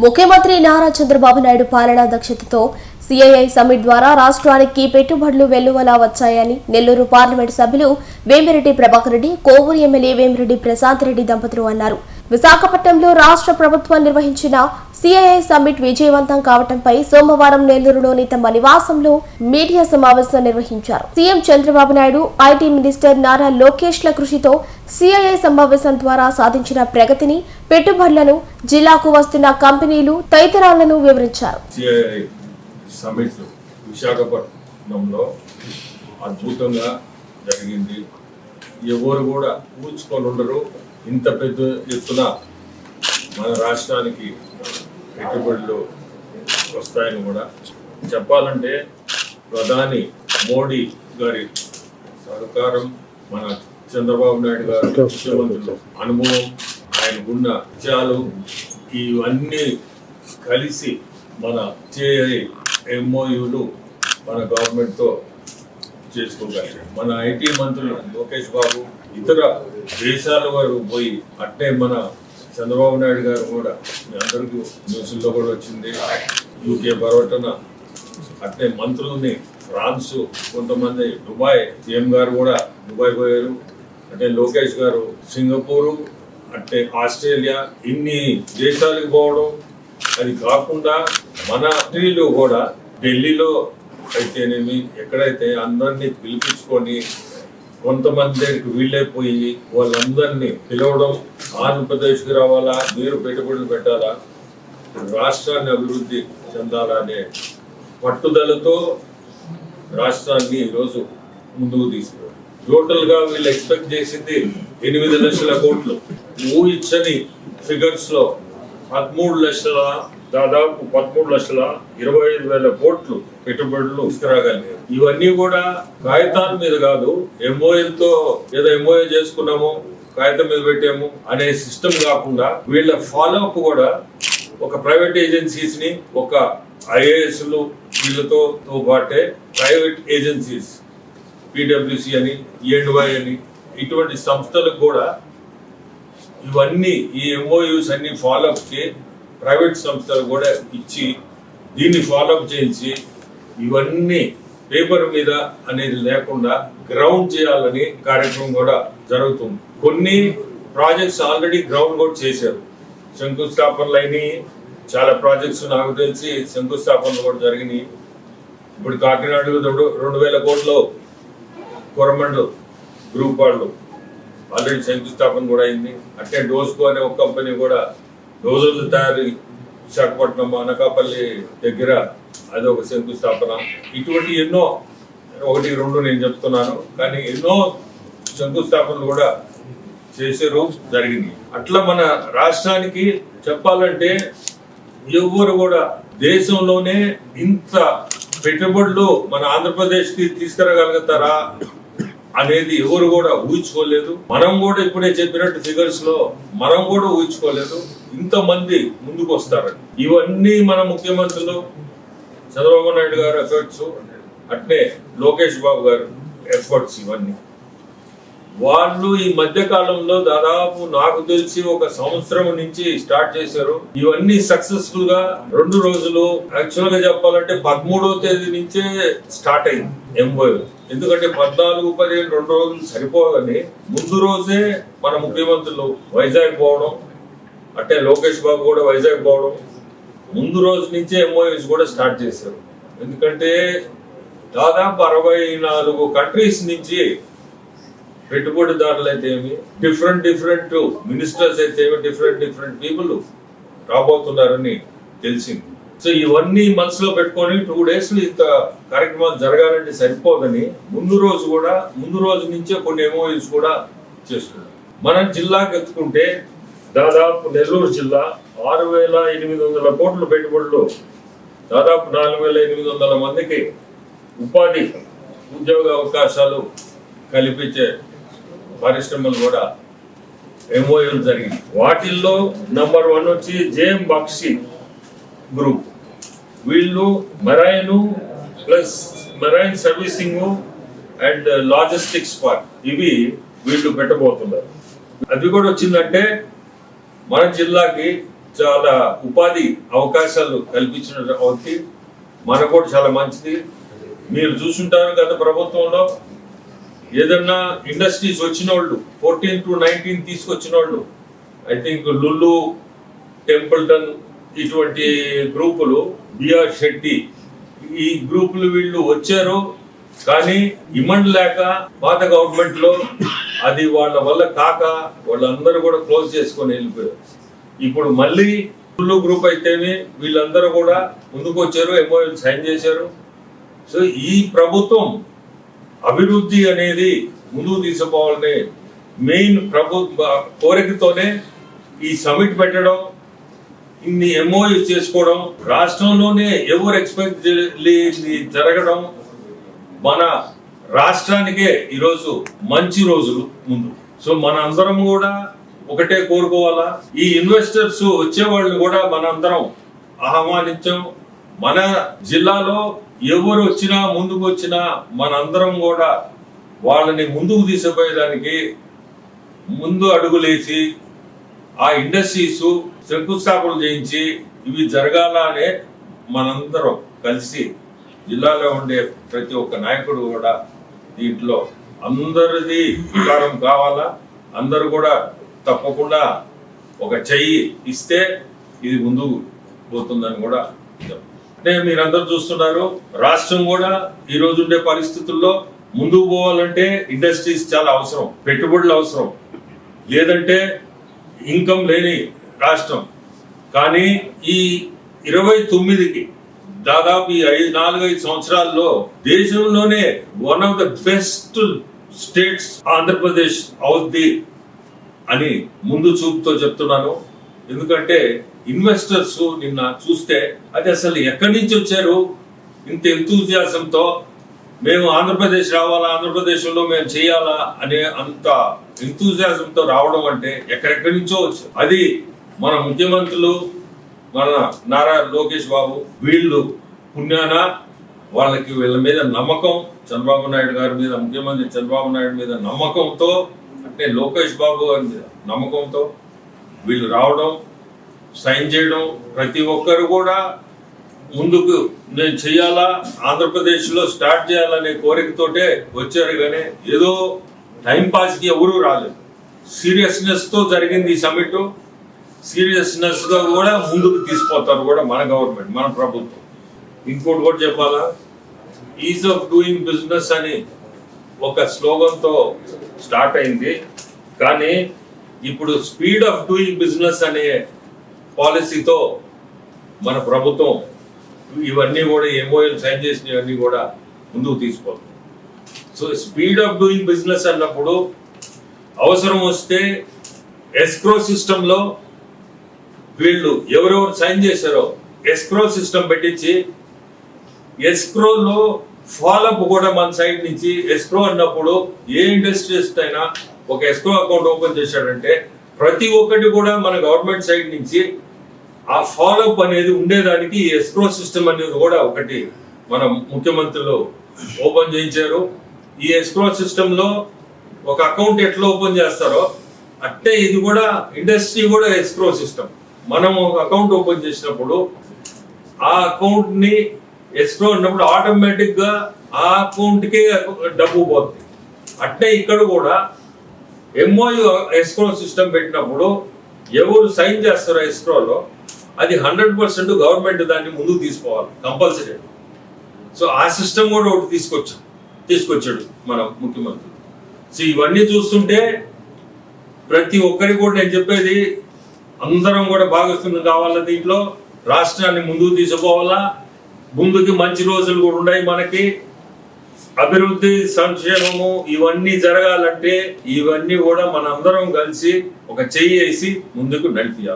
ముఖ్యమంత్రి నారా చంద్రబాబు నాయుడు పాలనా దక్షతతో CII summit ద్వారా రాష్ట్రానికి పెట్టుబడులు వెల్లువలా వచ్చాయని నెల్లూరు పార్లమెంటు సభ్యులు వేమిరెడ్డి ప్రభాకర్ రెడ్డి కోవూరు ఎమ్మెల్యే వేమిరెడ్డి ప్రశాంత్ రెడ్డి దంపతులు అన్నారు. విశాఖపట్నంలో రాష్ట్ర ప్రభుత్వం నిర్వహించిన సిఐఐ సమ్మిట్ విజయవంతం కావడంపై సోమవారం నెల్లూరులోని తమ నివాసంలో మీడియా సమావేశం నిర్వహించారు. CM Chandrababu Naidu IT minister Nara లోకేష్ల కృషితో సిఐఐ సమావేశం ద్వారా సాధించిన ప్రగతిని పెట్టుబడులను జిల్లాకు వస్తున్న కంపెనీలు తదితరాలను వివరించారు. సమిట్ విశాఖపట్నంలో అద్భుతంగా జరిగింది. ఎవరు కూడా ఊహించుకొని ఉండరు. ఇంత పెద్ద ఎత్తున మన రాష్ట్రానికి పెట్టుబడులు వస్తాయని కూడా చెప్పాలంటే ప్రధాని మోడీ గారి సహకారం మన చంద్రబాబు నాయుడు గారు ముఖ్యమంత్రులు అనుభవం ఆయనకున్న విషయాలు ఇవన్నీ కలిసి మన సిఐ ఎంఓయూలు మన గవర్నమెంట్తో చేసుకోగలిగారు మన ఐటీ మంత్రులు లోకేష్ బాబు ఇతర దేశాల వారు పోయి అట్టే మన చంద్రబాబు నాయుడు గారు కూడా మీ అందరికీ న్యూస్లో కూడా వచ్చింది. యూకే పర్యటన అట్టే మంత్రుల్ని ఫ్రాన్స్ కొంతమంది దుబాయ్ సీఎం గారు కూడా దుబాయ్ పోయారు. అంటే లోకేష్ గారు సింగపూరు అంటే ఆస్ట్రేలియా ఇన్ని దేశాలకు పోవడం అది కాకుండా మన స్త్రీలు కూడా ఢిల్లీలో అయితేనేమి ఎక్కడైతే అందరినీ పిలిపించుకొని కొంతమంది దగ్గరికి వీళ్ళైపోయి వాళ్ళందరినీ పిలవడం ఆంధ్రప్రదేశ్కి రావాలా మీరు పెట్టుబడులు పెట్టాలా రాష్ట్రాన్ని అభివృద్ధి చెందాలా అనే పట్టుదలతో రాష్ట్రాన్ని ఈరోజు ముందుకు తీసుకురారు టోటల్గా వీళ్ళు ఎక్స్పెక్ట్ చేసింది ఎనిమిది లక్షల కోట్లు. ఊహించని ఫిగర్స్లో పదమూడు లక్షల దాదాపు పదమూడు లక్షల ఇరవై ఐదు వేల కోట్లు పెట్టుబడులు తీసుకురాగలిగారు. ఇవన్నీ కూడా కాగితాల మీద కాదు ఎంఓఎల్తో ఏదో ఎంఓఏ చేసుకున్నాము కాగితం మీద పెట్టాము అనే సిస్టమ్ కాకుండా వీళ్ళ ఫాలో అప్ కూడా ఒక ప్రైవేట్ ఏజెన్సీస్ని ఒక ఐఏఎస్ వీళ్ళతో తో పాటే ప్రైవేట్ ఏజెన్సీస్ పిడబ్ల్యూసి అని ఈఎండ్వై అని ఇటువంటి సంస్థలకు కూడా ఇవన్నీ ఈ ఎంఓయూస్ అన్ని ఫాలోఅప్కి ప్రైవేట్ సంస్థలు కూడా ఇచ్చి దీన్ని ఫాలోఅప్ చేయించి ఇవన్నీ పేపర్ మీద అనేది లేకుండా గ్రౌండ్ చేయాలని కార్యక్రమం కూడా జరుగుతుంది. కొన్ని ప్రాజెక్ట్స్ ఆల్రెడీ గ్రౌండ్ కూడా చేశారు. శంకుస్థాపనలు అయినాయి. చాలా ప్రాజెక్ట్స్ నాకు తెలిసి శంకుస్థాపనలు కూడా జరిగినాయి. ఇప్పుడు కాకినాడలో రెండు రెండు వేల కోట్లు కొరమండు గ్రూప్ వాళ్ళు. ఆల్రెడీ శంకుస్థాపన కూడా అయింది. అంటే డోస్కో అనే ఒక కంపెనీ కూడా డోజర్లు తయారీ విశాఖపట్నం అనకాపల్లి దగ్గర అది ఒక శంకుస్థాపన. ఇటువంటి ఎన్నో ఒకటి రెండు నేను చెప్తున్నాను కానీ ఎన్నో శంకుస్థాపనలు కూడా చేసారు జరిగింది. అట్లా మన రాష్ట్రానికి చెప్పాలంటే ఎవ్వరు కూడా దేశంలోనే ఇంత పెట్టుబడులు మన ఆంధ్రప్రదేశ్కి తీసుకురాగలుగుతారా? అనేది ఎవరు కూడా ఊహించుకోలేదు. మనం కూడా ఇప్పుడే చెప్పినట్టు ఫిగర్స్లో మనం కూడా ఊహించుకోలేదు. ఇంతమంది ముందుకు వస్తారని ఇవన్నీ మన ముఖ్యమంత్రులు చంద్రబాబు నాయుడు గారు ఎఫర్ట్స్ అట్నే లోకేష్ బాబు గారు ఎఫర్ట్స్ ఇవన్నీ. వాళ్ళు ఈ మధ్య కాలంలో దాదాపు నాకు తెలిసి ఒక సంవత్సరం నుంచి స్టార్ట్ చేశారు. ఇవన్నీ సక్సెస్ఫుల్గా రెండు రోజులు యాక్చువల్గా చెప్పాలంటే పదమూడవ తేదీ నుంచే స్టార్ట్ అయింది ఎంఓయూ ఎందుకంటే పద్నాలుగు పదిహేను రెండు రోజులు సరిపోదని ముందు రోజే మన ముఖ్యమంత్రులు వైజాగ్ పోవడం అంటే లోకేష్ బాబు కూడా వైజాగ్ పోవడం ముందు రోజు నుంచే ఎంఓఎస్ కూడా స్టార్ట్ చేశారు. ఎందుకంటే దాదాపు అరవై నాలుగు కంట్రీస్ నుంచి పెట్టుబడిదారులు అయితే ఏమి డిఫరెంట్ డిఫరెంట్ మినిస్టర్స్ అయితే ఏమి డిఫరెంట్ డిఫరెంట్ పీపుల్ రాబోతున్నారని తెలిసింది. సో ఇవన్నీ మనసులో పెట్టుకొని టూ డేస్ ఇంత కార్యక్రమాలు జరగాలంటే సరిపోదని ముందు రోజు కూడా ముందు రోజు నుంచే కొన్ని ఎంఓఎస్ కూడా చేస్తున్నాం మనం జిల్లాకి ఎత్తుకుంటే దాదాపు నెల్లూరు జిల్లా ఆరు వేల ఎనిమిది వందల కోట్ల పెట్టుబడులు దాదాపు నాలుగు వేల ఎనిమిది వందల మందికి ఉపాధి ఉద్యోగ అవకాశాలు కల్పించే పరిశ్రమలు కూడా ఎంఓఎల్ జరిగింది వాటిల్లో నంబర్ వన్ వచ్చి జేఎం బక్షి గ్రూప్. వీళ్ళు marine plus marine servicing and logistics park. ఇవి వీళ్ళు పెట్టబోతున్నారు. అది కూడా వచ్చిందంటే మన జిల్లాకి చాలా ఉపాధి అవకాశాలు కల్పించిన వ్యక్తి మనకు కూడా చాలా మంచిది. మీరు చూసుంటారు గత ప్రభుత్వంలో. ఏదన్నా ఇండస్ట్రీస్ వచ్చిన వాళ్ళు ఫోర్టీన్ టు నైన్టీన్ తీసుకొచ్చిన వాళ్ళు ఐ థింక్ లుల్లు టెంపుల్టన్ ఇటువంటి గ్రూపులు బిఆర్ శెట్టి. ఈ గ్రూపులు వీళ్ళు వచ్చారు కానీ ఇమండ్ లేక పాత గవర్నమెంట్లో అది వాళ్ళ వల్ల కాక వాళ్ళందరూ కూడా క్లోజ్ చేసుకొని వెళ్ళిపోయారు. ఇప్పుడు మళ్ళీ ఫుల్ గ్రూప్ అయితేనే వీళ్ళందరూ కూడా ముందుకు వచ్చారు ఎంఓఎల్ సైన్ చేశారు. సో ఈ ప్రభుత్వం అభివృద్ధి అనేది ముందుకు తీసుకోవాలనే మెయిన్ ప్రభు కోరికతోనే ఈ సమిట్ పెట్టడం ఇన్ని ఎంఓయూ చేసుకోవడం రాష్ట్రంలోనే ఎవరు ఎక్స్పెక్ట్ జరగడం మన రాష్ట్రానికే ఈరోజు మంచి రోజులు ముందు. సో మన అందరం కూడా ఒకటే కోరుకోవాలా? ఈ ఇన్వెస్టర్స్ వచ్చేవాళ్ళు కూడా మన అందరం ఆహ్వానించాం. మన జిల్లాలో ఎవరు వచ్చినా ముందుకు వచ్చినా మనందరం కూడా వాళ్ళని ముందుకు తీసుకుపోయేదానికి ముందు అడుగులేసి ఆ ఇండస్ట్రీస్ శంకుస్థాపన చేయించి ఇవి జరగాల అనే మనందరం కలిసి జిల్లాలో ఉండే ప్రతి ఒక్క నాయకుడు కూడా దీంట్లో అందరిది వికారం కావాలా? అందరూ కూడా తప్పకుండా ఒక చెయ్యి ఇస్తే ఇది ముందుకు పోతుందని కూడా అంటే మీరందరూ చూస్తున్నారు రాష్ట్రం కూడా ఈ రోజు ఉండే పరిస్థితుల్లో ముందుకు పోవాలంటే ఇండస్ట్రీస్ చాలా అవసరం పెట్టుబడులు అవసరం. లేదంటే ఇన్కమ్ లేని రాష్ట్రం. కానీ ఈ ఇరవై తొమ్మిదికి దాదాపు ఈ ఐదు నాలుగైదు సంవత్సరాల్లో దేశంలోనే one of the best states Andhra Pradesh అవుద్ది అని ముందు చూపుతో చెప్తున్నాను. ఎందుకంటే ఇన్వెస్టర్స్ నిన్న చూస్తే అది అసలు ఎక్కడి నుంచి వచ్చారు? ఇంత ఎంతూజియాసంతో మేము ఆంధ్రప్రదేశ్ రావాలా? ఆంధ్రప్రదేశ్లో మేము చేయాలా? అనే అంత ఎంతూజియాజంతో రావడం అంటే ఎక్కడెక్కడి నుంచో వచ్చు అది మన ముఖ్యమంత్రులు మన నారా లోకేష్ బాబు వీళ్ళు పుణ్యాన వాళ్ళకి వీళ్ళ మీద నమ్మకం చంద్రబాబు నాయుడు గారి మీద ముఖ్యమంత్రి చంద్రబాబు నాయుడు మీద నమ్మకంతో అంటే లోకేష్ బాబు గారి మీద నమ్మకంతో వీళ్ళు రావడం సైన్ చేయడం ప్రతి ఒక్కరు కూడా ముందుకు నేను చేయాలా ఆంధ్రప్రదేశ్లో స్టార్ట్ చేయాలనే కోరికతోటే వచ్చారు కానీ ఏదో టైం పాస్ ఎవరూ రాలేదు. సీరియస్నెస్తో జరిగింది ఈ సమిట్ సీరియస్నెస్గా కూడా ముందుకు తీసుకుపోతారు కూడా మన గవర్నమెంట్ మన ప్రభుత్వం. ఇంకోటి కూడా చెప్పాలా? ఈజ్ ఆఫ్ డూయింగ్ బిజినెస్ అని ఒక స్లోగన్తో స్టార్ట్ అయింది. కానీ ఇప్పుడు స్పీడ్ ఆఫ్ డూయింగ్ బిజినెస్ అనే పాలసీతో మన ప్రభుత్వం ఇవన్నీ కూడా ఎంఓఎల్ సైన్ చేసినవన్నీ కూడా ముందుకు తీసుకోవాలి so speed of doing business అన్నప్పుడు అవసరం వస్తే ఎస్క్రో సిస్టంలో వీళ్ళు ఎవరెవరు సైన్ చేశారో ఎస్క్రో సిస్టమ్ పెట్టించి ఎస్క్రోలో ఫాలోఅప్ కూడా మన సైడ్ నుంచి ఎస్క్రో అన్నప్పుడు ఏ ఇండస్ట్రీస్ అయినా ఒక ఎస్క్రో అకౌంట్ ఓపెన్ చేశాడంటే ప్రతి ఒక్కటి కూడా మన గవర్నమెంట్ సైడ్ నుంచి ఆ ఫాలోఅప్ అనేది ఉండేదానికి ఎస్క్రో సిస్టమ్ అనేది కూడా ఒకటి మన ముఖ్యమంత్రులు ఓపెన్ చేయించారు. ఈ ఎస్క్రో సిస్టమ్లో ఒక అకౌంట్ ఎట్లా ఓపెన్ చేస్తారో అట్టే ఇది కూడా ఇండస్ట్రీ కూడా ఎస్క్రో సిస్టమ్ మనం ఒక అకౌంట్ ఓపెన్ చేసినప్పుడు ఆ అకౌంట్ని ఎస్క్రో ఉన్నప్పుడు ఆటోమేటిక్గా ఆ అకౌంట్ కే డబ్బు పోతుంది అట్టే ఇక్కడ కూడా ఎంఓయు ఎస్క్రో సిస్టమ్ పెట్టినప్పుడు ఎవరు సైన్ చేస్తారో ఎస్క్రోలో అది హండ్రెడ్ పర్సెంట్ గవర్నమెంట్ దాన్ని ముందుకు తీసుకోవాలి కంపల్సరీ సో ఆ సిస్టమ్ కూడా ఒకటి తీసుకొచ్చాం. తీసుకొచ్చాడు మన ముఖ్యమంత్రి. సో ఇవన్నీ చూస్తుంటే ప్రతి ఒక్కరికి కూడా నేను చెప్పేది అందరం కూడా భాగస్వామ్యం కావాలా దీంట్లో? రాష్ట్రాన్ని ముందుకు తీసుకోవాలా ముందుకి మంచి రోజులు కూడా ఉన్నాయి మనకి. అభివృద్ధి సంక్షేమము ఇవన్నీ జరగాలంటే ఇవన్నీ కూడా మనందరం కలిసి ఒక చెయ్యి వేసి ముందుకు నడిపియాలి.